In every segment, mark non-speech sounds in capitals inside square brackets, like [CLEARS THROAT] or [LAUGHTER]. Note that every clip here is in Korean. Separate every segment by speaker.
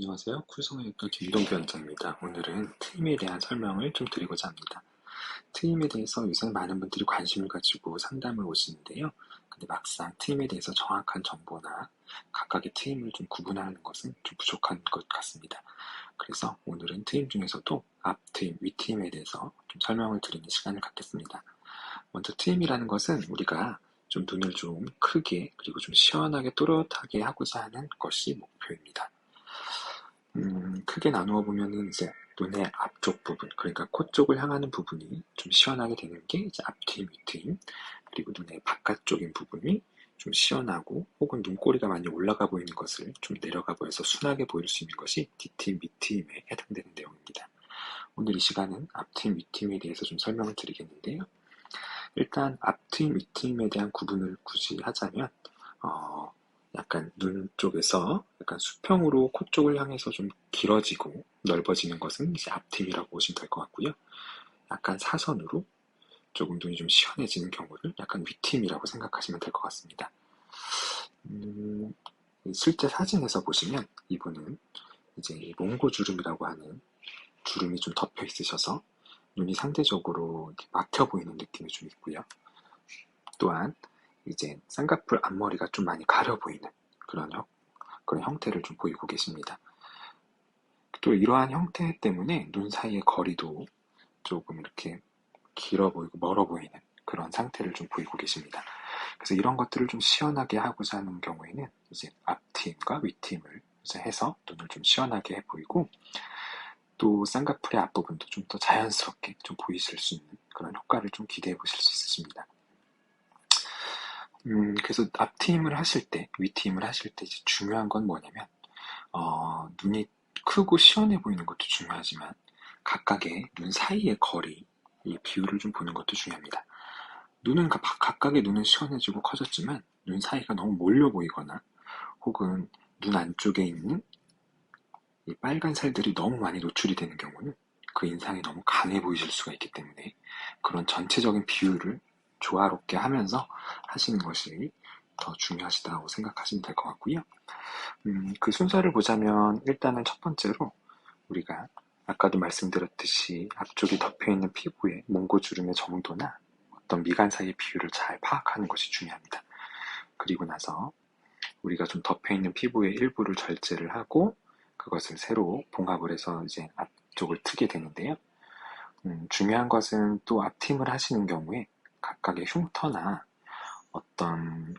Speaker 1: 안녕하세요. 쿨성형외과 김동규 원장입니다. 오늘은 트임에 대한 설명을 좀 드리고자 합니다. 트임에 대해서 요새 많은 분들이 관심을 가지고 상담을 오시는데요. 근데 막상 트임에 대해서 정확한 정보나 각각의 트임을 좀 구분하는 것은 좀 부족한 것 같습니다. 그래서 오늘은 트임 중에서도 앞 트임, 윗트임에 대해서 좀 설명을 드리는 시간을 갖겠습니다. 먼저 트임이라는 것은 우리가 좀 눈을 좀 크게 그리고 좀 시원하게 또렷하게 하고자 하는 것이 목표입니다. 음, 크게 나누어 보면은 이제 눈의 앞쪽 부분, 그러니까 코 쪽을 향하는 부분이 좀 시원하게 되는 게 이제 앞트임, 윗트임, 그리고 눈의 바깥쪽인 부분이 좀 시원하고 혹은 눈꼬리가 많이 올라가 보이는 것을 좀 내려가 보여서 순하게 보일 수 있는 것이 뒷트임, 밑트임에 해당되는 내용입니다. 오늘 이 시간은 앞트임, 윗트임에 대해서 좀 설명을 드리겠는데요. 일단 앞트임, 윗트임에 대한 구분을 굳이 하자면 어, 약간 눈 쪽에서 약간 수평으로 코 쪽을 향해서 좀 길어지고 넓어지는 것은 이제 앞팀이라고 보시면 될 것 같고요. 약간 사선으로 조금 눈이 좀 시원해지는 경우를 약간 윗팀이라고 생각하시면 될 것 같습니다. 음, 실제 사진에서 보시면 이분은 이제 몽고 주름이라고 하는 주름이 좀 덮여 있으셔서 눈이 상대적으로 막혀 보이는 느낌이 좀 있고요. 또한 이제 쌍꺼풀 앞머리가 좀 많이 가려 보이는 그런, 형, 그런 형태를 좀 보이고 계십니다. 또 이러한 형태 때문에 눈 사이의 거리도 조금 이렇게 길어 보이고 멀어 보이는 그런 상태를 좀 보이고 계십니다. 그래서 이런 것들을 좀 시원하게 하고자 하는 경우에는 이제 앞팀과 윗팀을 해서 눈을 좀 시원하게 해 보이고 또 쌍꺼풀의 앞부분도 좀 더 자연스럽게 좀 보이실 수 있는 그런 효과를 좀 기대해 보실 수 있으십니다. 음, 그래서 앞트임을 하실 때, 윗트임을 하실 때 이제 중요한 건 뭐냐면, 어, 눈이 크고 시원해 보이는 것도 중요하지만, 각각의 눈 사이의 거리, 이 비율을 좀 보는 것도 중요합니다. 눈은 각각의 눈은 시원해지고 커졌지만, 눈 사이가 너무 몰려 보이거나, 혹은 눈 안쪽에 있는 이 빨간 살들이 너무 많이 노출이 되는 경우는 그 인상이 너무 강해 보이실 수가 있기 때문에 그런 전체적인 비율을 조화롭게 하면서 하시는 것이 더 중요하시다고 생각하시면 될 것 같고요. 음, 그 순서를 보자면 일단은 첫 번째로 우리가 아까도 말씀드렸듯이 앞쪽이 덮여 있는 피부의 몽고주름의 정도나 어떤 미간 사이의 비율을 잘 파악하는 것이 중요합니다. 그리고 나서 우리가 좀 덮여 있는 피부의 일부를 절제를 하고 그것을 새로 봉합을 해서 이제 앞쪽을 트게 되는데요. 음, 중요한 것은 또 앞팀을 하시는 경우에 각각의 흉터나 어떤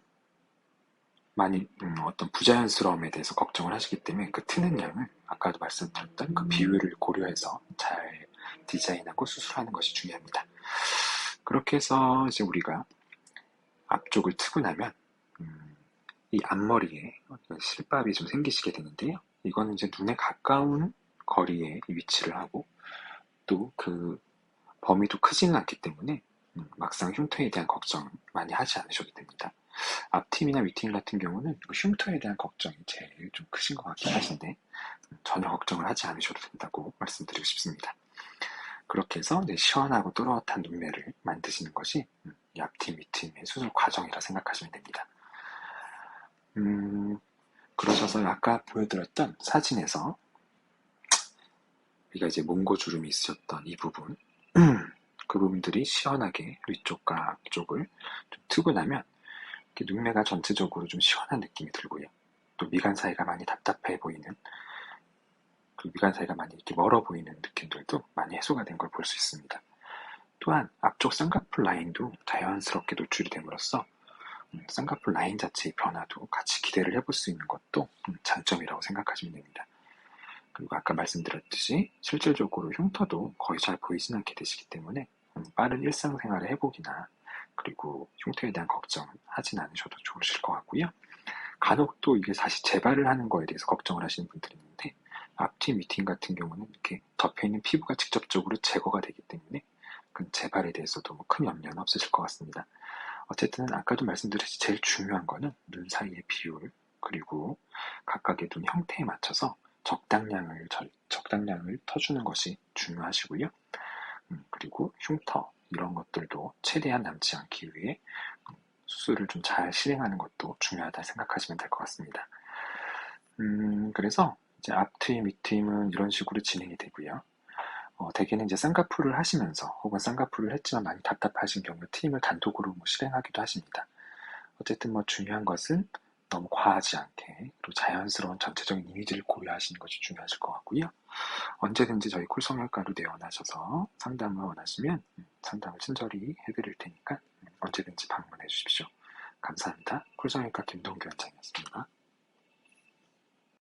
Speaker 1: 많이 음, 어떤 부자연스러움에 대해서 걱정을 하시기 때문에 그 트는 양을 아까도 말씀드렸던 그 비율을 고려해서 잘 디자인하고 수술하는 것이 중요합니다. 그렇게 해서 이제 우리가 앞쪽을 트고 나면 음, 이 앞머리에 실밥이 좀 생기시게 되는데요. 이거는 이제 눈에 가까운 거리에 위치를 하고 또 그 범위도 크지는 않기 때문에 음, 막상 흉터에 대한 걱정 많이 하지 않으셔도 됩니다. 앞팀이나 윗팀 같은 경우는 그 흉터에 대한 걱정이 제일 좀 크신 것 같긴 하신데 음, 전혀 걱정을 하지 않으셔도 된다고 말씀드리고 싶습니다. 그렇게 해서 시원하고 또렷한 눈매를 만드시는 것이 음, 이 앞팀, 윗팀의 수술 과정이라 생각하시면 됩니다. 음, 그러셔서 아까 보여드렸던 사진에서 우리가 이제 몽고 주름이 있으셨던 이 부분 [CLEARS THROAT] 그 부분들이 시원하게 위쪽과 앞쪽을 좀 트고 나면 눈매가 전체적으로 좀 시원한 느낌이 들고요. 또 미간 사이가 많이 답답해 보이는 그 미간 사이가 많이 이렇게 멀어 보이는 느낌들도 많이 해소가 된 걸 볼 수 있습니다. 또한 앞쪽 쌍꺼풀 라인도 자연스럽게 노출이 됨으로써 음, 쌍꺼풀 라인 자체의 변화도 같이 기대를 해볼 수 있는 것도 음, 장점이라고 생각하시면 됩니다. 그리고 아까 말씀드렸듯이 실질적으로 흉터도 거의 잘 보이진 않게 되시기 때문에 빠른 일상생활의 회복이나 그리고 흉터에 대한 걱정은 하진 않으셔도 좋으실 것 같고요. 간혹 또 이게 사실 재발을 하는 거에 대해서 걱정을 하시는 분들이 있는데 앞팀, 윗팀 같은 경우는 이렇게 덮여있는 피부가 직접적으로 제거가 되기 때문에 그 재발에 대해서도 뭐 큰 염려는 없으실 것 같습니다. 어쨌든 아까도 말씀드렸듯이 제일 중요한 거는 눈 사이의 비율 그리고 각각의 눈 형태에 맞춰서 적당량을 적당량을 터주는 것이 중요하시고요. 음, 그리고 흉터 이런 것들도 최대한 남지 않기 위해 수술을 좀 잘 실행하는 것도 중요하다 생각하시면 될 것 같습니다. 음, 그래서 이제 앞트임, 밑트임은 이런 식으로 진행이 되고요. 어, 대개는 이제 쌍꺼풀을 하시면서 혹은 쌍꺼풀을 했지만 많이 답답하신 경우에 트임을 단독으로 뭐 실행하기도 하십니다. 어쨌든 뭐 중요한 것은 너무 과하지 않게 그리고 자연스러운 전체적인 이미지를 고려하시는 것이 중요하실 것 같고요. 언제든지 저희 콜성형외과로 내원하셔서 상담을 원하시면 음, 상담을 친절히 해드릴 테니까 음, 언제든지 방문해 주십시오. 감사합니다. 콜성형외과 김동규 원장이었습니다.